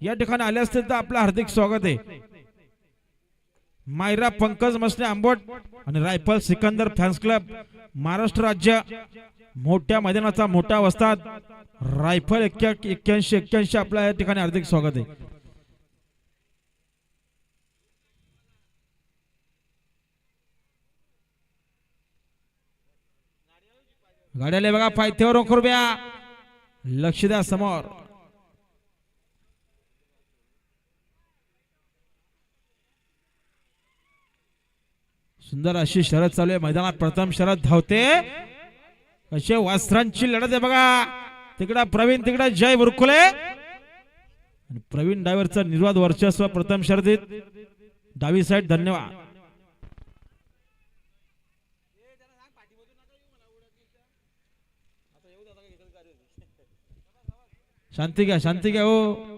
या ठिकाणी आले असतील तर आपलं हार्दिक स्वागत आहे. मायरा पंकज मसने आंबट आणि rifle Sikandar fans club Maharashtra राज्य मोठ्या मैदानाचा मोठा वस्ताद रायफल एक्क्या एक्क्याऐंशी एक्क्याऐंशी आपल्या या ठिकाणी हार्दिक स्वागत आहे. गाड्याला बघा पायथ्यावर रुपया लक्ष द्या समोर. सुंदर अशी शरद चालू आहे. मैदानात प्रथम शरद धावते. असे वस्त्रांची लढत आहे बघा. तिकडा प्रवीण तिकडा जय बुरकुले. आणि प्रवीण डायव्हरचा निर्वाद वर्चस्व प्रथम शर्दीत डावी साईड धन्यवाद. शांती घ्या शांती घ्या हो.